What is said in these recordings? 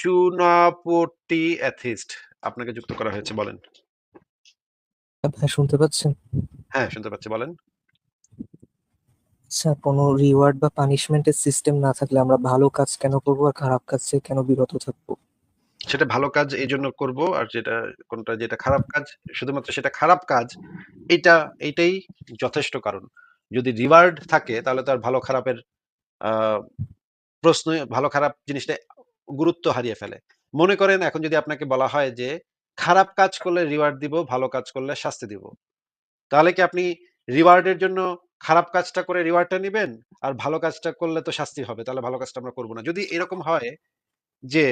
চুনাপটি atheist আপনাকে যুক্ত করা হয়েছে বলেন। আপনি শুনতে পাচ্ছেন? হ্যাঁ শুনতে পাচ্ছি বলেন। আচ্ছা কোনো রিওয়ার্ড বা পানিশমেন্টের সিস্টেম না থাকলে আমরা ভালো কাজ কেন করব আর খারাপ কাজ থেকে কেন বিরত থাকব? সেটা ভালো কাজ এই জন্য করব আর যেটা কোনটা যেটা খারাপ কাজ শুধুমাত্র সেটা খারাপ কাজ এটা এইটাই যথেষ্ট কারণ। যদি রিওয়ার্ড থাকে তাহলে তো আর ভালো খারাপের প্রশ্ন ভালো খারাপ জিনিসটা গুরুত্ব হারিয়ে ফেলে। মনে করেন এখন যদি আপনাকে বলা হয় যে, খারাপ কাজ করলে রিওয়ার্ড দিব, ভালো কাজ করলে শাস্তি দিব। তাহলে কি আপনি রিওয়ার্ডের জন্য খারাপ কাজটা করে রিওয়ার্ডটা নেবেন? আর ভালো কাজটা করলে তো শাস্তি হবে, তাহলে ভালো কাজটা আমরা করব না। যদি এরকম হয় যে,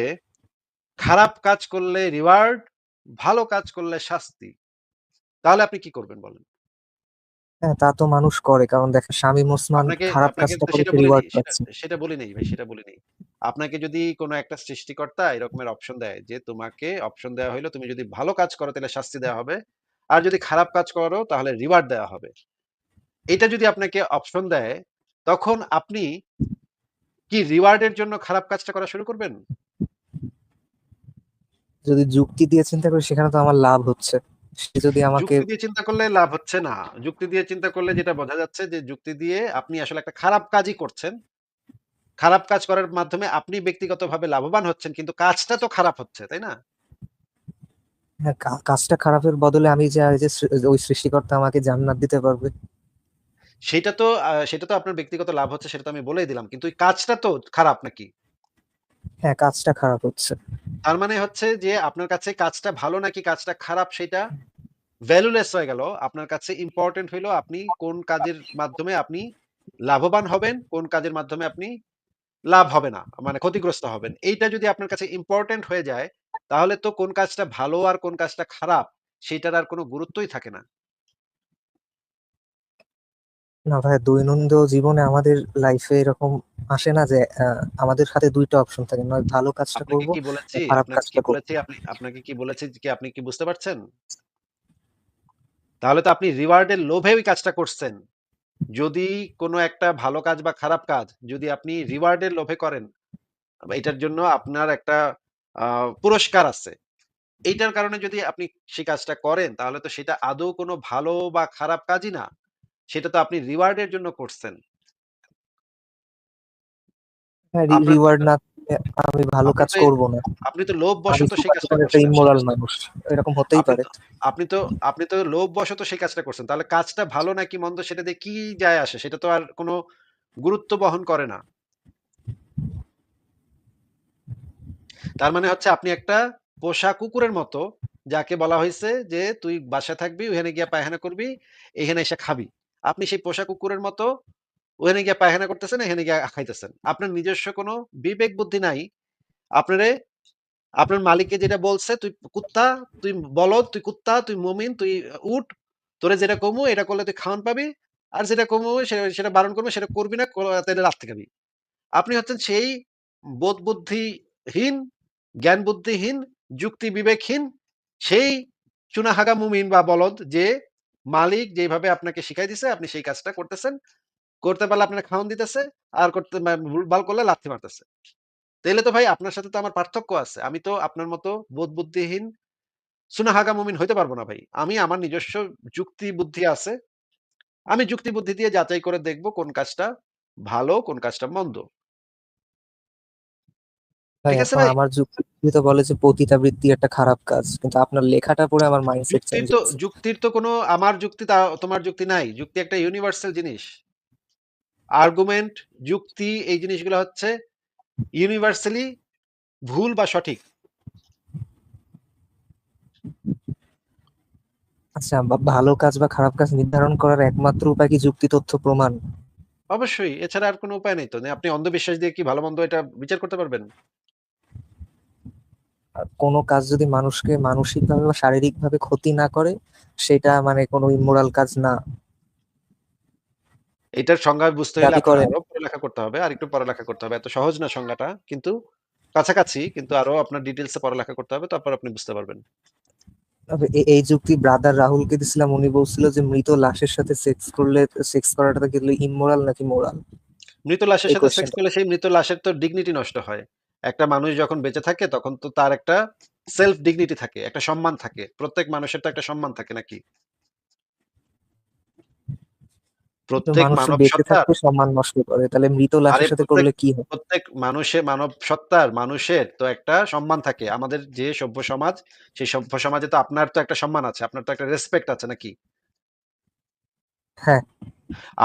খারাপ কাজ করলে রিওয়ার্ড ভালো কাজ করলে শাস্তি, তাহলে আপনি কি করবেন বলেন? হ্যাঁ তা তো মানুষ করে কারণ দেখেন শামীম ওসমান খারাপ কাজটা করে রিওয়ার্ড পাচ্ছে। সেটা বলি নেই ভাই সেটা বলি নেই। আপনাকে যদি কোনো একটা সৃষ্টিকর্তা এরকমের অপশন দেয় যে তোমাকে অপশন দেওয়া হইল তুমি যদি ভালো কাজ করো তাহলে শাস্তি দেওয়া হবে আর যদি খারাপ কাজ করো তাহলে রিওয়ার্ড দেওয়া হবে। এটা যদি আপনাকে অপশন দেয় তখন আপনি কি রিওয়ার্ডের জন্য খারাপ কাজটা করা শুরু করবেন? যদি যুক্তি দিয়ে চিন্তা করি সেখানে তো আমার লাভ হচ্ছে। সে যদি আমাকে যুক্তি দিয়ে চিন্তা করলে লাভ হচ্ছে না। যুক্তি দিয়ে চিন্তা করলে যেটা বোঝা যাচ্ছে যে যুক্তি দিয়ে আপনি আসলে একটা খারাপ কাজই করছেন। খারাপ কাজ করার মাধ্যমে আপনি ব্যক্তিগতভাবে লাভবান হচ্ছেন কিন্তু কাজটা তো খারাপ হচ্ছে তাই না? হ্যাঁ কা- কাজটা খারাপের বদলে আমি যে যে সৃ- ওই সৃষ্টিকর্তা আমাকে জান্নাত দিতে পারবে। সেটা তো আহ, সেটা তো আপনার ব্যক্তিগত লাভ হচ্ছে সেটা তো আমি বলেই দিলাম কিন্তু ওই কাজটা তো খারাপ নাকি? হ্যাঁ কাজটা খারাপ হচ্ছে। তার মানে হচ্ছে যে আপনার কাছে কাজটা ভালো নাকি কাজটা খারাপ সেটা ভ্যালুলেস হয়ে গেল। আপনার কাছে ইম্পর্টেন্ট হইল আপনি কোন কাজের মাধ্যমে আপনি লাভবান হবেন, কোন কাজের মাধ্যমে আপনি লাভ হবে না মানে ক্ষতিগ্রস্ত হবেন। এইটা যদি আপনার কাছে ইম্পর্টেন্ট হয়ে যায়, তাহলে তো কোন কাজটা ভালো আর কোন কাজটা খারাপ, সেটার আর কোনো গুরুত্বই থাকে না। না ভাই দৈনন্দিন জীবনে আমাদের লাইফে এরকম আসে না যে আহ, আমাদের হাতে দুইটা অপশন থাকে। নয় ভালো কাজটা আপনাকে করব কি বলেছি? খারাপ আপনাকে কি কাজটা করব। বলেছি? আপনি আপনাকে কি বলেছি কি আপনি কি বুঝতে পারছেন? তাহলে তো আপনি রিওয়ার্ডের লোভে ওই কাজটা করছেন। যদি কোনো একটা ভালো কাজ বা খারাপ কাজ যদি আপনি রিওয়ার্ডের লোভে করেন এটার জন্য আপনার একটা আহ, পুরস্কার আছে। এইটার কারণে যদি আপনি সেই কাজটা করেন তাহলে তো সেটা আদৌ কোনো ভালো বা খারাপ কাজই না। সেটা তো আপনি রিওয়ার্ডের জন্য করছেন। হ্যাঁ রিওয়ার্ড না আমি ভালো কাজ করব না। আপনি তো লোভ বশত সেই কাজটা করছেন ইমোরাল মানুষ এরকম হতেই পারে। আপনি তো আপনি তো লোভ বশত সেই কাজটা করছেন। তাহলে কাজটা ভালো নাকি মন্দ কি যায় আসে? সেটা তো আর কোনো গুরুত্ব বহন করে না। তার মানে হচ্ছে আপনি একটা পোষা কুকুরের মতো যাকে বলা হয়েছে যে তুই বাসায় থাকবি ওখানে গিয়া পায়খানা করবি এখানে এসে খাবি। আপনি সেই পোষা কুকুরের মতো ওখানে গিয়া পায়খানা করতেছেন, এখানে গিয়া খাইতেছেন। আপনার নিজস্ব কোনো বিবেক বুদ্ধি নাই। আপনারে, আপনার মালিককে যেটা বলছে, তুই কুত্তা, তুই বলদ, তুই কুত্তা, তুই মমিন, তুই উঠ তোরে যেটা কমু, এটা করলে তুই খাওয়ান পাবি, আর যেটা কমু সেটা বারণ করব, সেটা করবি না তাহলে রাত খাবি। আপনি হচ্ছেন সেই বোধ বুদ্ধিহীন, জ্ঞান বুদ্ধিহীন, যুক্তি বিবেকহীন, সেই চুনাহাগা মুমিন বা বলদ যে মালিক যেভাবে আপনাকে শিখাই দিছে, আপনি সেই কাজটা করতেছেন। করতে পারলে আপনার খাওয়ান দিতেছে, আর করতে ভুলভাল করলে লাথি মারতেছে। তাইলে তো ভাই আপনার সাথে তো আমার পার্থক্য আছে। আমি তো আপনার মতো বোধ বুদ্ধিহীন সুনাহাগা মুমিন হইতে পারব না ভাই। আমি আমার নিজস্ব যুক্তি বুদ্ধি আছে। আমি যুক্তি বুদ্ধি দিয়ে যাচাই করে দেখব কোন কাজটা ভালো, কোন কাজটা মন্দ। ঠিক আছে ভাই? আমার যুক্তি তো বলে যে পতিতাবৃত্তি একটা খারাপ কাজ কিন্তু আপনার লেখাটা পড়ে আমার মাইন্ডসেট চেঞ্জ তো যুক্তির তো কোনো আমার যুক্তি তোমার যুক্তি নাই। যুক্তি একটা ইউনিভার্সাল জিনিস। আর্গুমেন্ট যুক্তি এই জিনিসগুলো হচ্ছে ইউনিভার্সালি ভুল বা সঠিক। আচ্ছা ভালো কাজ বা খারাপ কাজ নির্ধারণ করার একমাত্র উপায় কি যুক্তি তথ্য প্রমাণ? অবশ্যই এছাড়া আর কোনো উপায় নেই তো। আপনি অন্ধবিশ্বাস দিয়ে কি ভালো মন্দ এটা বিচার করতে পারবেন? কোনো কাজ যদি মানুষকে মানসিকভাবে বা শারীরিকভাবে ক্ষতি না করে সেটা মানে কোনো ইমোরাল কাজ না। এটার সংজ্ঞা বুঝতে হলে আরও পড়ালেখা করতে হবে আর একটু পড়ালেখা করতে হবে। এত সহজ না সংজ্ঞাটা কিন্তু কাছাকাছি কিন্তু আরও আপনার ডিটেলসে পড়ালেখা করতে হবে তারপর আপনি বুঝতে পারবেন। তবে এই যুক্তি ব্রাদার রাহুলকে দিছিলাম উনি বলছিল যে মৃত লাশের সাথে সেক্স করলে সেক্স করাটা কিন্তু ইমোরাল নাকি মোরাল মৃত লাশের সাথে সেক্স করলে সেই মৃত লাশের তো ডিগনিটি নষ্ট হয়। একটা মানুষ যখন বেঁচে থাকে তখন তো তার একটা সেলফ ডিগনিটি থাকে, একটা সম্মান থাকে। প্রত্যেক মানুষের তো একটা সম্মান থাকে নাকি? প্রত্যেক মানব সত্তার সম্মান নষ্ট করে। তাহলে মৃত লাশের সাথে করলে কি হয়? প্রত্যেক মানুষে মানব সত্তার মানুষের তো একটা সম্মান থাকে। আমাদের যে সভ্য সমাজ, সেই সভ্য সমাজে তো আপনার তো একটা সম্মান আছে। আপনার তো একটা রেসপেক্ট আছে নাকি? হ্যাঁ।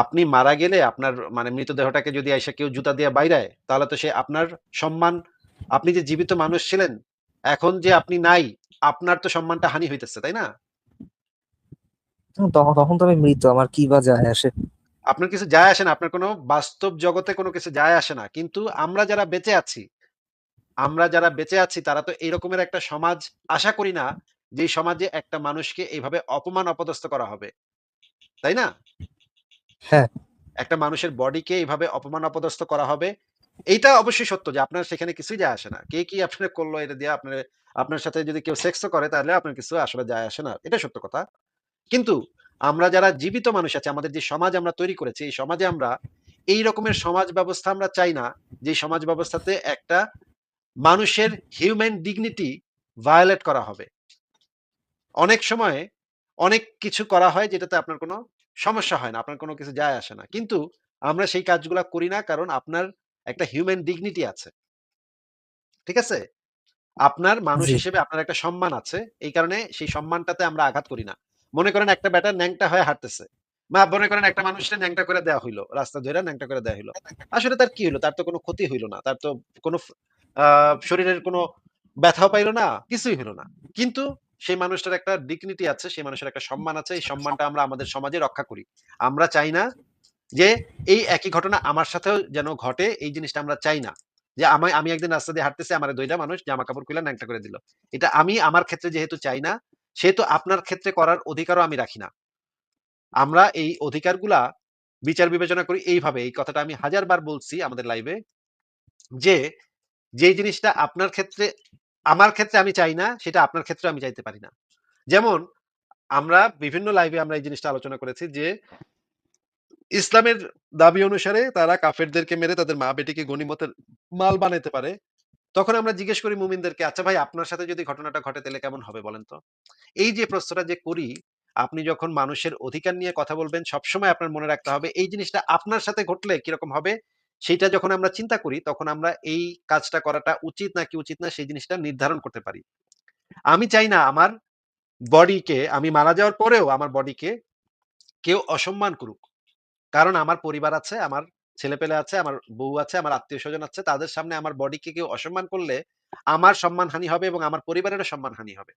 আপনি মারা গেলে আপনার মানে মৃতদেহটাকে যদি আইসা কেউ জুতা দিয়ে বাইরায়, তাহলে তো সে আপনার সম্মান আপনি যে জীবিত মানুষ ছিলেন, এখন যে আপনি নাই, আপনার তো সম্মানটা হানি হইতেছে, তাই না? তখন তো আমি মৃত। আমার কি বা যায় আসে? আপনার কিছু যায় আসে না। আপনার কোনো বাস্তব জগতে কোনো কিছু যায় আসে না। কিন্তু আমরা যারা বেঁচে আছি, আমরা যারা বেঁচে আছি তারা তো এই রকমের একটা সমাজ আশা করি না, যে সমাজে একটা মানুষকে এইভাবে অপমান অপদস্থ করা হবে। তাই না? হ্যাঁ। একটা মানুষের বডিকে এইভাবে অপমান অপদস্থ করা হবে। এইটা অবশ্যই সত্য যে আপনার সেখানে কিছুই যায় আসে না। কে কি আপনারে করল এটা দিয়ে আপনার আপনার সাথে যদি কেউ সেক্সও করে তাহলে আপনার কিছু আসলে যায় আসে না। এটা সত্য কথা। কিন্তু আমরা যারা জীবিত মানুষ আছে আমাদের যে সমাজ আমরা তৈরি করেছি, এই সমাজে আমরা এই রকমের সমাজ ব্যবস্থা আমরা চাই না, যে সমাজ ব্যবস্থাতে একটা মানুষের হিউম্যান ডিগনিটি ভায়োলেট করা হবে। অনেক সময় অনেক কিছু করা হয় যেটাতে আপনার কোনো সমস্যা হয় না। আপনার কোনো কিছু যায় আসে না। কিন্তু আমরা সেই কাজগুলা করি না কারণ আপনার একটা হিউম্যান ডিগনিটি আছে। ঠিক আছে? আপনার মানুষ হিসেবে আপনার একটা সম্মান আছে। এই কারণে সেই সম্মানটাতে আমরা আঘাত করি না। মনে করেন একটা ব্যাটা ন্যাংটা হয়ে হাঁটতেছে। বা মনে করেন একটা মানুষকে ন্যাংটা করে দেওয়া হইল। রাস্তা ধরে ন্যাংটা করে দেওয়া হইল। আসলে তার কি হইল? তার তো কোনো ক্ষতি হইল না। তার তো কোনো শরীরের কোনো ব্যথাও পাইলো না, কিছুই হইল না। কিন্তু সেই মানুষটার একটা ডিগনিটি আছে, সেই মানুষের একটা সম্মান আছে। এই সম্মানটা আমরা আমাদের সমাজে রক্ষা করি। আমরা চাই না যে এই একই ঘটনা আমার সাথেও যেন ঘটে, এই জিনিসটা আমরা চাই না। যে আমায় আমি একদিন রাস্তা দিয়ে হাঁটতেছি, আমারে ২ টা মানুষ জামা-কাপড় খুইলা ন্যাংটা করে দিল। এটা আমি আমার ক্ষেত্রে যেহেতু চাই না, সেহেতু আপনার ক্ষেত্রে করার অধিকারও আমি রাখি না। আমরা এই অধিকারগুলা বিচার বিবেচনা করি এইভাবে। এই কথাটা আমি হাজার বার বলছি আমাদের লাইভে যে, যেই জিনিসটা আপনার ক্ষেত্রে আমার ক্ষেত্রে আমি চাই না, সেটা আপনার ক্ষেত্রেও আমি চাইতে পারি না। যেমন আমরা বিভিন্ন লাইভে আমরা এই জিনিসটা আলোচনা করেছি যে ইসলামের দাবি অনুসারে তারা কাফেরদেরকে মেরে তাদের মা-বেটিকে গনিমতের মাল বানাইতে পারে। তখন আমরা জিজ্ঞেস করি মুমিনদেরকে, "আচ্ছা ভাই আপনার সাথে যদি ঘটনাটা ঘটে তাহলে কেমন হবে বলেন তো?" এই যে প্রশ্নটা যে করি, আপনি যখন মানুষের অধিকার নিয়ে কথা বলবেন সবসময় আপনার মনে রাখতে হবে এই জিনিসটা আপনার সাথে ঘটলে কীরকম হবে? সেইটা যখন আমরা চিন্তা করি তখন আমরা এই কাজটা করাটা উচিত নাকি উচিত না সেই জিনিসটা নির্ধারণ করতে পারি। আমি চাই না আমার বডিকে আমি মারা যাওয়ার পরেও আমার বডিকে কেউ অসম্মান করুক। কারণ আমার পরিবার আছে, আমার ছেলেপেলে আছে, আমার বউ আছে, আমার আত্মীয় স্বজন আছে। তাদের সামনে আমার বডিকে কেউ অসম্মান করলে আমার সম্মানহানি হবে এবং আমার পরিবারেরও সম্মানহানি হবে।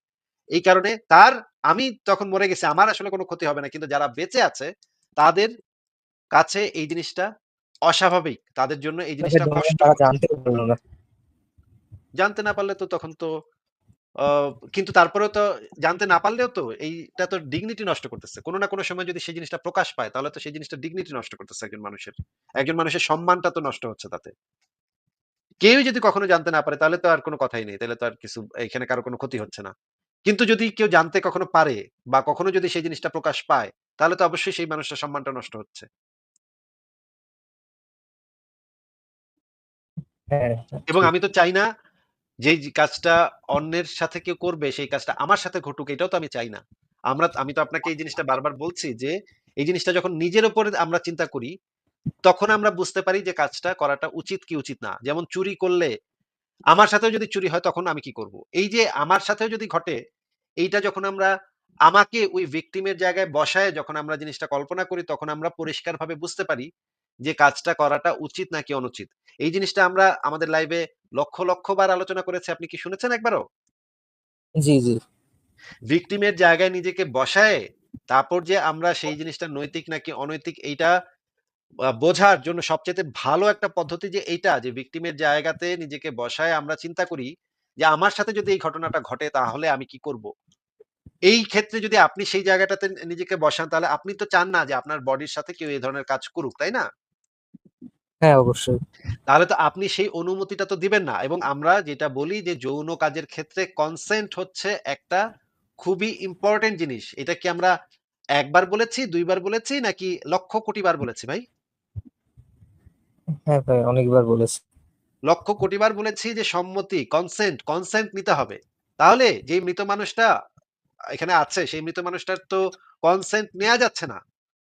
এই কারণে তার আমি তখন মরে গেছি। আমার আসলে কোনো ক্ষতি হবে না। কিন্তু যারা বেঁচে আছে তাদের কাছে এই জিনিসটা অস্বাভাবিক। তাদের জন্য এই জিনিসটা ধরেন তারা কষ্টকর। না। জানতে না পারলে তো তখন তো কিন্তু তারপরেও তো জানতে না পারলেও তো এইটা তো ডিগনিটি নষ্ট করতেছে। কোন না কোন সময় যদি সেই জিনিসটা প্রকাশ পায় তাহলে তো সেই জিনিসটা ডিগনিটি নষ্ট করতেছে একজন মানুষের। একজন মানুষের সম্মানটা তো নষ্ট হচ্ছে তাতে। কেউই যদি কখনো জানতে না পারে তাহলে তো আর কোনো কথাই নেই। তাহলে তো আর কিছু এখানে কারও কোনো ক্ষতি হচ্ছে না। কিন্তু যদি কেউ জানতে কখনো পারে বা কখনো যদি সেই জিনিসটা প্রকাশ পায়, তাহলে তো অবশ্যই সেই মানুষটার সম্মানটা নষ্ট হচ্ছে। এবং আমি তো চাই না জি কাজটা অন্যের সাথে কেউ করবে সেই কাজটা আমার সাথে ঘটুক এটাও তো আমি চাই না। আমরা আমি তো আপনাকে এই জিনিসটা বারবার বলছি যে, এই জিনিসটা যখন নিজের উপরে আমরা চিন্তা করি, তখন আমরা বুঝতে পারি যে কাজটা করাটা উচিত কি উচিত না। যেমন চুরি করলে আমার সাথেও যদি চুরি হয় তখন আমি কি করব? এই যে আমার সাথেও যদি ঘটে, এইটা যখন আমরা আমাকে ওই ভিকটিম এর জায়গায় বসায় যখন আমরা জিনিসটা কল্পনা করি তখন আমরা পরিষ্কারভাবে বুঝতে পারি যে কাজটা করাটা উচিত নাকি অনুচিত। এই জিনিসটা আমরা আমাদের লাইভে লক্ষ, লক্ষ বার আলোচনা করেছি। আপনি কি শুনেছেন একবারও? জি, জি। ভিকটিম এর জায়গায় নিজেকে বসায় তারপর যে আমরা সেই জিনিসটা নৈতিক নাকি অনৈতিক এইটা বোঝার জন্য সবচাইতে ভালো একটা পদ্ধতি যে এইটা যে ভিকটিম এর জায়গাতে নিজেকে বসায় আমরা চিন্তা করি যে আমার সাথে যদি এই ঘটনাটা ঘটে তাহলে আমি কি করব? এই ক্ষেত্রে যদি আপনি সেই জায়গাটাতে নিজেকে বসান তাহলে আপনি তো চান না যে আপনার বডির সাথে কেউ এই ধরনের কাজ করুক, তাই না? হ্যাঁ, অবশ্যই। তাহলে তো আপনি সেই অনুমতিটা তো দিবেন না এবং আমরা যেটা বলি যে যৌন কাজের ক্ষেত্রে কনসেন্ট হচ্ছে একটা খুবই ইম্পোর্টেন্ট জিনিস। এটা কি আমরা ১ বার বলেছি, ২ বার বলেছি নাকি লক্ষ কোটি বার বলেছি ভাই? হ্যাঁ, ভাই অনেকবার বলেছি। লক্ষ কোটিবার বলেছি যে সম্মতি, কনসেন্ট, কনসেন্ট নিতে হবে। তাহলে যেই মৃত মানুষটা এখানে আছে সেই মৃত মানুষটার তো কনসেন্ট নেয়া যাচ্ছে না।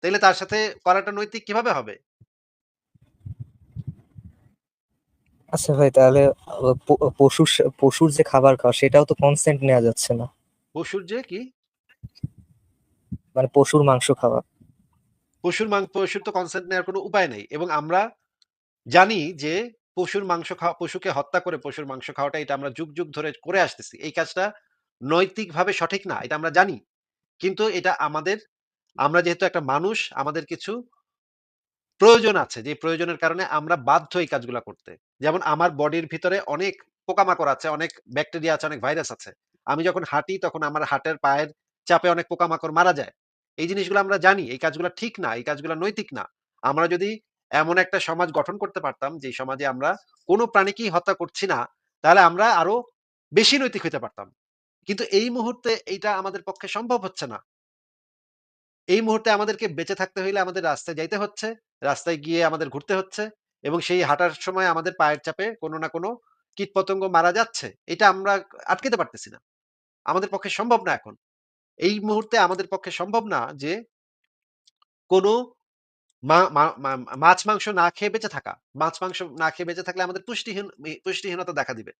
তাইলে তার সাথে করাটা নৈতিক কীভাবে হবে? আচ্ছা ভাই তাহলে পশুর পশুর যে খাবার খাওয়া সেটাও তো কনসেন্ট নেয়া যাচ্ছে না। পশুর যে কি? মানে পশুর মাংস খাওয়া। পশুর মাং পশুর তো কনসেন্ট নেওয়ার কোনো উপায় নেই এবং আমরা জানি যে পশুর মাংস খাওয়া পশুকে হত্যা করে পশুর মাংস খাওয়াটা এটা আমরা যুগ, যুগ ধরে করে আসতেছি। এই কাজটা নৈতিকভাবে সঠিক না। এটা আমরা জানি। কিন্তু এটা আমাদের আমরা যেহেতু একটা মানুষ আমাদের কিছু প্রয়োজন আছে। যে প্রয়োজনের কারণে আমরা বাধ্য এই কাজগুলা করতে। যেমন আমার বডির ভিতরে অনেক পোকামাকড় আছে, অনেক ব্যাকটেরিয়া আছে, অনেক ভাইরাস আছে। আমি যখন হাঁটি তখন আমার হাঁটের পায়ের চাপে অনেক পোকামাকড় মারা যায়। এই জিনিসগুলো আমরা জানি। এই কাজগুলা ঠিক না। এই কাজগুলা নৈতিক না। আমরা যদি এমন একটা সমাজ গঠন করতে পারতাম যে সমাজে আমরা কোনো প্রাণীকেই হত্যা করছি না, তাহলে আমরা আরও বেশি নৈতিক হইতে পারতাম। কিন্তু এই মুহূর্তে এইটা আমাদের পক্ষে সম্ভব হচ্ছে না। এই মুহূর্তে আমাদেরকে বেঁচে থাকতে হইলে আমাদের রাস্তায় যাইতে হচ্ছে। রাস্তায় গিয়ে আমাদের ঘুরতে হচ্ছে এবং সেই হাঁটার সময় আমাদের পায়ের চাপে কোনো না কোনো কীটপতঙ্গ মারা যাচ্ছে। এটা আমরা আটকাতে পারতেছি না। আমাদের পক্ষে সম্ভব না এখন। এই মুহূর্তে আমাদের পক্ষে সম্ভব না যে কোনো মা মা মা মাছ-মাংস না খেয়ে বেঁচে থাকা। মাছ-মাংস না খেয়ে বেঁচে থাকলে আমাদের পুষ্টিহীন পুষ্টিহীনতা দেখা দিবে।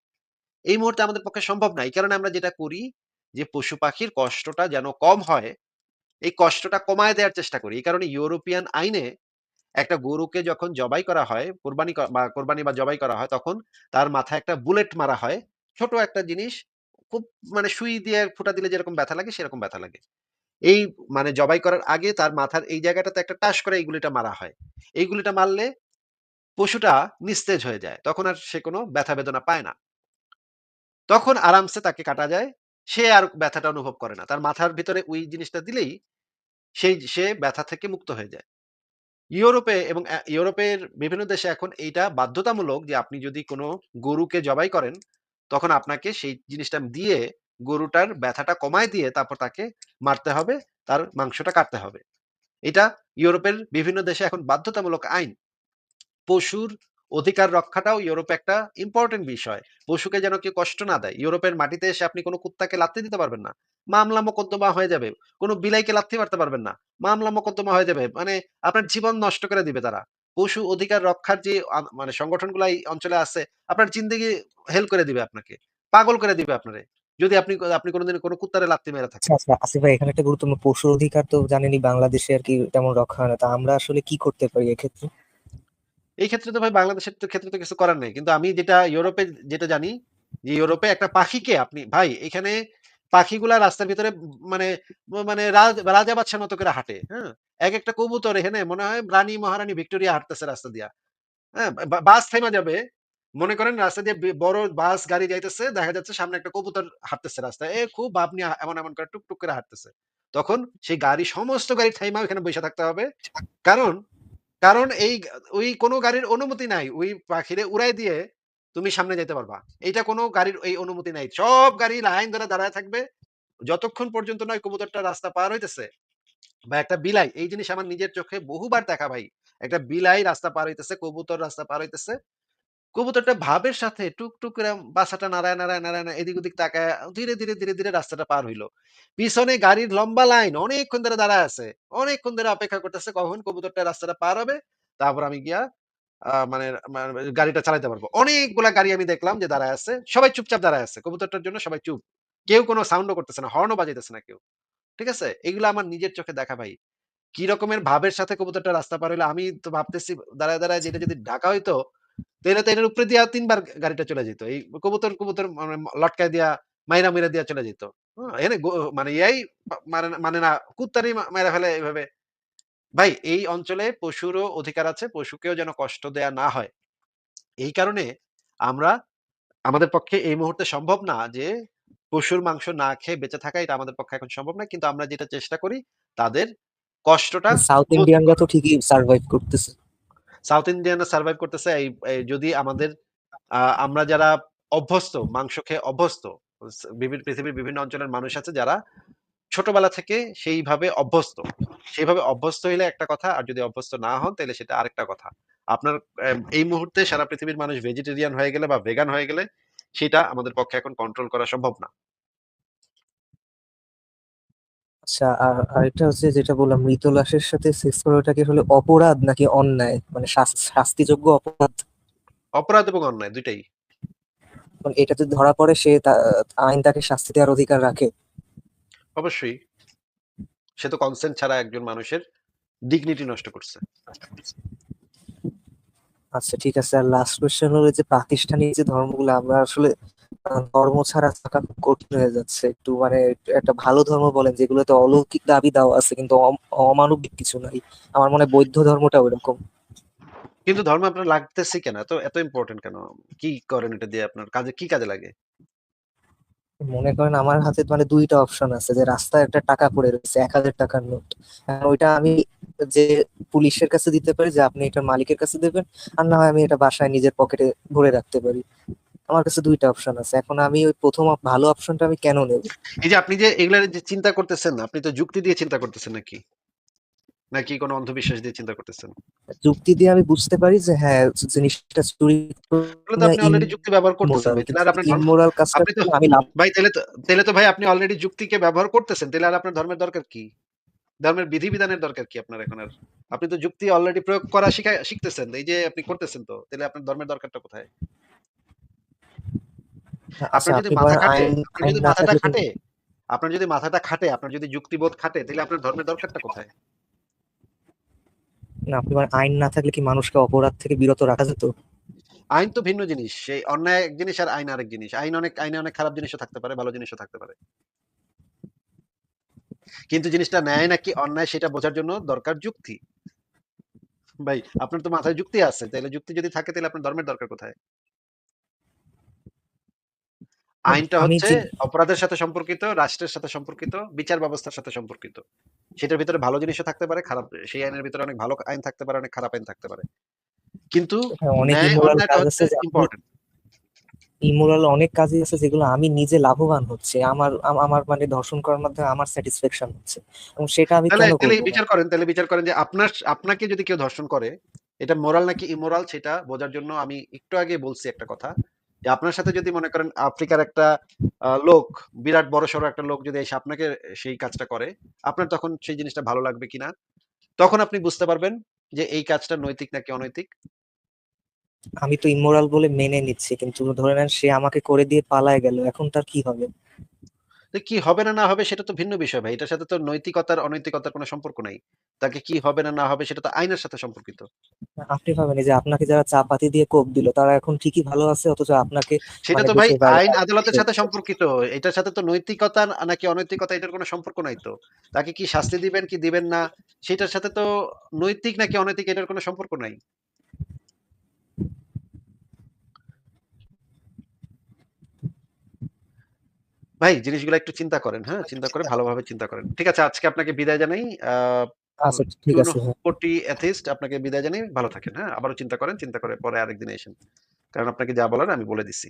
এই মুহূর্তে আমাদের পক্ষে সম্ভব না। এই কারণে আমরা যেটা করি যে পশু-পাখির কষ্টটা যেন কম হয়, এই কষ্টটা কমায় দেওয়ার চেষ্টা করি। এই কারণে ইউরোপিয়ান আইনে একটা গরুকে যখন জবাই করা হয়, কোরবানি বা কোরবানি বা জবাই করা হয় তখন তার মাথায় একটা বুলেট মারা হয়। ছোট একটা জিনিস খুব মানে সুই দিয়ে ফুটা দিলে যেরকম ব্যথা লাগে সেরকম ব্যথা লাগে। এই মানে জবাই করার আগে তার মাথার এই জায়গাটাতে একটা টাস করে এই গুলিটা মারা হয়। এই গুলিটা মারলে পশুটা নিস্তেজ হয়ে যায়। তখন আর সে কোনো ব্যথা বেদনা পায় না। তখন আরামসে তাকে কাটা যায়। সে আর ব্যথাটা অনুভব করে না। তার মাথার ভিতরে ওই জিনিসটা দিলেই সেই সে ব্যথা থেকে মুক্ত হয়ে যায়। ইউরোপে এবং ইউরোপের বিভিন্ন দেশে এখন এইটা বাধ্যতামূলক যে আপনি যদি কোনো গরুকে জবাই করেন, তখন আপনাকে সেই জিনিসটা দিয়ে গরুটার ব্যথাটা কমায় দিয়ে তারপর তাকে মারতে হবে, তার মাংসটা কাটতে হবে। এটা ইউরোপের বিভিন্ন দেশে এখন বাধ্যতামূলক আইন। পশুর অধিকার রক্ষাটাও ইউরোপে একটা ইম্পোর্টেন্ট বিষয়। পশুকে যেন কেউ কষ্ট না দেয়। ইউরোপের মাটিতে এসে আপনি কোনো কুত্তাকে লাথি দিতে পারবেন না। মামলা মোকদ্দমা হয়ে যাবে। কোনো বিলাইকে লাথি মারতে পারবেন না। মামলা মোকদ্দমা হয়ে যাবে। মানে আপনার জীবন নষ্ট করে দিবে তারা। পশু অধিকার রক্ষার যে মানে সংগঠনগুলা এই অঞ্চলে আছে, আপনার জিন্দেগি হেল করে দিবে আপনাকে। পাগল করে দিবে আপনারে। যদি আপনি আপনি কোনদিন কোনো কুত্তারে লাথি মেরে থাকেন। আচ্ছা, আসিফ ভাই এখানে একটা গুরুত্বপূর্ণ পশুর অধিকার তো জানেনই বাংলাদেশে আর কি তেমন রক্ষা হয় না। তা আমরা আসলে কি করতে পারি এক্ষেত্রে? এই ক্ষেত্রে তো ভাই বাংলাদেশের তো ক্ষেত্রে তো কিছু করার নেই। কিন্তু আমি যেটা ইউরোপে যেটা জানি যে ইউরোপে একটা পাখিকে আপনি ভাই এখানে পাখিগুলা রাস্তার ভিতরে মানে মানে রাজা বাদশার মতো করে হাঁটে। হ্যাঁ? একেকটা কবুতর এখানে মনে হয় রানী মহারানী ভিক্টোরিয়া হাঁটতেছে রাস্তা দিয়া। হ্যাঁ? বাস থাইমা যাবে। মনে করেন রাস্তা দিয়ে বড় বাস গাড়ি যাইতেছে। দেখা যাচ্ছে সামনে একটা কবুতর হাঁটতেছে রাস্তায়। এ খুব নিয়ে এমন, এমন করে টুক, টুক করে হাঁটতেছে। তখন সেই গাড়ি সমস্ত গাড়ি থাইমা ওখানে বইসা থাকতে হবে। কারণ কারণ এই ওই কোনো গাড়ির অনুমতি নাই। ওই পাখিরে উড়াই দিয়ে তুমি সামনে যেতে পারবা। এটা কোনো গাড়ির এই অনুমতি নাই। সব গাড়ি লাইন ধরে দাঁড়ায় থাকবে। যতক্ষণ পর্যন্ত নয় কবুতরটা রাস্তা পার হইতেছে বা একটা বিলাই, এই জিনিস আমার নিজের চোখে বহুবার দেখা ভাই। একটা বিলাই রাস্তা পার হইতেছে, কবুতর রাস্তা পার হইতেছে। কবুতরটা ভাবের সাথে টুক, টুক করে বাসাটা নাড়ায়, নাড়ায়, নাড়ায় এদিক ওদিক তাকায়া ধীরে, ধীরে, ধীরে, ধীরে রাস্তাটা পার হইল। পিছনে গাড়ির লম্বা লাইন অনেকক্ষণ ধরে দাঁড়ায় আছে। অনেকক্ষণ ধরে অপেক্ষা করতেছে কখন কবুতরটা রাস্তাটা পার হবে। তারপর আমি গিয়া মানে গাড়িটা চালাইতে পারব। অনেকগুলা গাড়ি আমি দেখলাম যে দাঁড়ায় আছে। সবাই চুপচাপ দাঁড়ায় আছে। কবুতরটার জন্য সবাই চুপ। কেউ কোনো সাউন্ড ও করতেছে না। হর্ন ও বাজাইতেছে না কেউ। ঠিক আছে? এগুলা আমার নিজের চোখে দেখা ভাই। কি রকমের ভাবের সাথে কবুতরটা রাস্তা পার হইল আমি তো ভাবতেছি দাঁড়ায়, দাঁড়ায় যে এটা যদি ঢাকা হইতো, তাইলে তো এটার উপরে দিয়া ৩ বার গাড়িটা চলে যেত। এই কবুতর, কবুতর মানে লটকায় দিয়া মাইরা, মাইরা দিয়া চলে যেত। গো মানে ইয়াই মানে মানে না কুত্তারই মাইরা ফেলে এভাবে। ভাই এই অঞ্চলে পশুরও অধিকার আছে। পশুকেও যেন কষ্ট দেয়া না হয়। এই কারণে আমরা আমাদের পক্ষে এই মুহূর্তে সম্ভব না যে পশুর মাংস না খেয়ে বেঁচে থাকা এটা আমাদের পক্ষে এখন সম্ভব না। কিন্তু আমরা যেটা চেষ্টা করি তাদের কষ্টটা সাউথ ইন্ডিয়ানরা তো ঠিকই সারভাইভ করতেছে। সাউথ ইন্ডিয়ানরা সারভাইভ করতেছে এই যদি আমাদের আমরা যারা অভ্যস্ত, মাংস খেয়ে অভ্যস্ত স বিভি পৃথিবীর বিভিন্ন অঞ্চলের মানুষ আছে যারা ছোটবেলা থেকে সেইভাবে অভ্যস্ত। সেইভাবে অভ্যস্ত হইলে একটা কথা, আর যদি অভ্যস্ত না হন তাহলে সেটা আরেকটা কথা। আপনার এই মুহূর্তে সারা পৃথিবীর মানুষ ভেজিটেরিয়ান হয়ে গেলে বা ভেগান হয়ে গেলে সেটা আমাদের পক্ষে এখন কন্ট্রোল করা সম্ভব না। আচ্ছা আর আরেকটা হচ্ছে যেটা বললাম মৃত লাশের সাথে সেক্স করা ওটা কি আসলে অপরাধ নাকি অন্যায়? মানে শাস শাস্তিযোগ্য অপরাধ? অপরাধ এবং অন্যায় ২ টাই। মানে এটা যদি ধরা পড়ে সে আইন তাকে শাস্তি দেওয়ার অধিকার রাখে? অবশ্যই। সে তো কনসেন্ট ছাড়া একজন মানুষের ডিগনিটি নষ্ট করছে। আচ্ছা ঠিক আছে। আর লাস্ট কোয়েশ্চেন হলো যে প্রাতিষ্ঠানিক যে ধর্মগুলো আমরা আসলে ধর্ম ছাড়া থাকা খুব কঠিন হয়ে যাচ্ছে। একটু মানে একটা ভালো ধর্ম বলেন যেগুলোতে অলৌকিক দাবি-দাওয়া আছে কিন্তু অম অমানবিক কিছু নাই। আমার মনে হয় বৌদ্ধ ধর্মটাও এরকম। কিন্তু ধর্ম আপনার লাগতেছে কেন? এত, এত ইম্পোর্টেন্ট কেন? কি করেন এটা দিয়ে আপনার কাজে কি কাজে লাগে? মনে করেন আমার হাতে মানে দুইটা অপশন আছে যে রাস্তায় একটা টাকা পড়ে রয়েছে এক হাজার টাকার নোট। ওইটা আমি যে পুলিশের কাছে দিতে পারি যে আপনি এটার মালিকের কাছে দেবেন। আর না হয় আমি এটা বাসায় নিজের পকেটে ভরে রাখতে পারি। আমার কাছে দুইটা অপশন আছে। এখন আমি ওই ১ম অপ ভালো অপশনটা আমি কেন নেব? এই যে আপনি যে এগুলা যে চিন্তা করতেছেন, আপনি তো যুক্তি দিয়ে চিন্তা করতেছেন নাকি? নাকি কোনো অন্ধবিশ্বাস দিয়ে চিন্তা করতেছেন? যুক্তি দিয়ে আমি বুঝতে পারি যে হ্যাঁ, জিনিসটা চুরি তাহলে তো আপনি অলরেডি যুক্তি ব্যবহার করতেছেন। তাহলে আর আপনার ইমোরাল কাজটা আপনি তো আমি ভাই তাইলে তো তাইলে তো ভাই আপনি অলরেডি যুক্তিকে ব্যবহার করতেছেন। তাইলে আর আপনার ধর্মের দরকার কি? ধর্মের বিধি-বিধানের দরকার কি আপনার এখন আর? আপনি তো যুক্তি অলরেডি প্রয়োগ করা শিখা শিখতেছেন। এই যে আপনি করতেছেন তো। তাহলে আপনার ধর্মের দরকারটা কোথায়? আচ্ছা আপনার যদি মাথা খাটে, আপনার যদি মাথাটা খাটে, আপনার যদি মাথাটা খাটে, আপনার যদি যুক্তিবোধ খাটে, তাহলে আপনার ধর্মের দরকারটা কোথায়? না আপনি আইন না থাকলে কি মানুষকে অপরাধ থেকে বিরত রাখা যেত? আইন তো ভিন্ন জিনিস। সেই অন্যায় এক জিনিস আর আইন আরেক জিনিস। আইন অনেক আইনে অনেক খারাপ জিনিসও থাকতে পারে, ভালো জিনিসও থাকতে পারে। কিন্তু জিনিসটা ন্যায় নাকি অন্যায় সেটা বোঝার জন্য দরকার যুক্তি। ভাই আপনার তো মাথায় যুক্তি আছে। তাহলে যুক্তি যদি থাকে তাহলে আপনার ধর্মের দরকার কোথায়? আইনটা হচ্ছে অপরাধের সাথে সম্পর্কিত, রাষ্ট্রের সাথে সম্পর্কিত, বিচার ব্যবস্থার সাথে সম্পর্কিত। সেটার ভিতরে ভালো জিনিসও থাকতে পারে, খারাপ সেই আইনের ভিতরে অনেক ভালো আইন থাকতে পারে, অনেক খারাপ আইন থাকতে পারে। কিন্তু হ্যাঁ, ইমোরাল অন্যায়টা কাজ হচ্ছে আছে যে আপনি ইম্পোর্টেন্ট। ইমোরাল অনেক কাজই আছে যেগুলো আমি নিজে লাভবান হচ্ছি। আমার আমার মানে ধর্ষণ করার মাধ্যমে আমার স্যাটিসফ্যাকশন হচ্ছে। এবং সেটা আমি কেন করব বিচার করেন তাহলে বিচার করেন যে আপনার আপনাকে যদি কেউ ধর্ষণ করে, এটা মোরাল নাকি ইমোরাল সেটা বোঝার জন্য আমি একটু আগে বলছি একটা কথা। যে আপনার সাথে যদি মনে করেন আফ্রিকার একটা লোক, বিরাট বড় সড়ো একটা লোক যদি এসে আপনাকে সেই কাজটা করে, আপনার তখন সেই জিনিসটা ভালো লাগবে কিনা? তখন আপনি বুঝতে পারবেন যে এই কাজটা নৈতিক নাকি অনৈতিক। আমি তো ইমোরাল বলে মেনে নিচ্ছি। কিন্তু ধরে নেন সে আমাকে করে দিয়ে পালায় গেল। এখন তার কি হবে? তো কি হবে না, না হবে সেটা তো ভিন্ন বিষয় ভাই। এটার সাথে তো নৈতিকতার অনৈতিকতার কোন সম্পর্ক নাই। তাকে কি হবে না, না হবে সেটা তো আইনের সাথে সম্পর্কিত। আপনি ভাবেন যে আপনাকে যারা চাপাতি দিয়ে কোপ দিল তারা এখন ঠিকই ভালো আছে অথচ আপনাকে সেটা মানে তো ভাই আইন আদালতের সাথে সম্পর্কিত। এটার সাথে তো নৈতিকতা নাকি অনৈতিকতা এটার কোনো সম্পর্ক নাই তো। তাকে কি শাস্তি দিবেন কি দিবেন না সেটার সাথে তো নৈতিক নাকি অনৈতিক এটার কোনো সম্পর্ক নাই। ভাই জিনিসগুলো একটু চিন্তা করেন, হ্যাঁ? চিন্তা করে ভালোভাবে চিন্তা করেন। ঠিক আছে আজকে আপনাকে বিদায় জানাই। আচ্ছা ঠিক আছে কোটি এথিস্ট আপনাকে বিদায় জানাই। ভালো থাকেন, হ্যাঁ? আবারও চিন্তা করেন। চিন্তা করে পরে আরেকদিন এসেন কারণ আপনাকে যা বলার আমি বলে দিছি।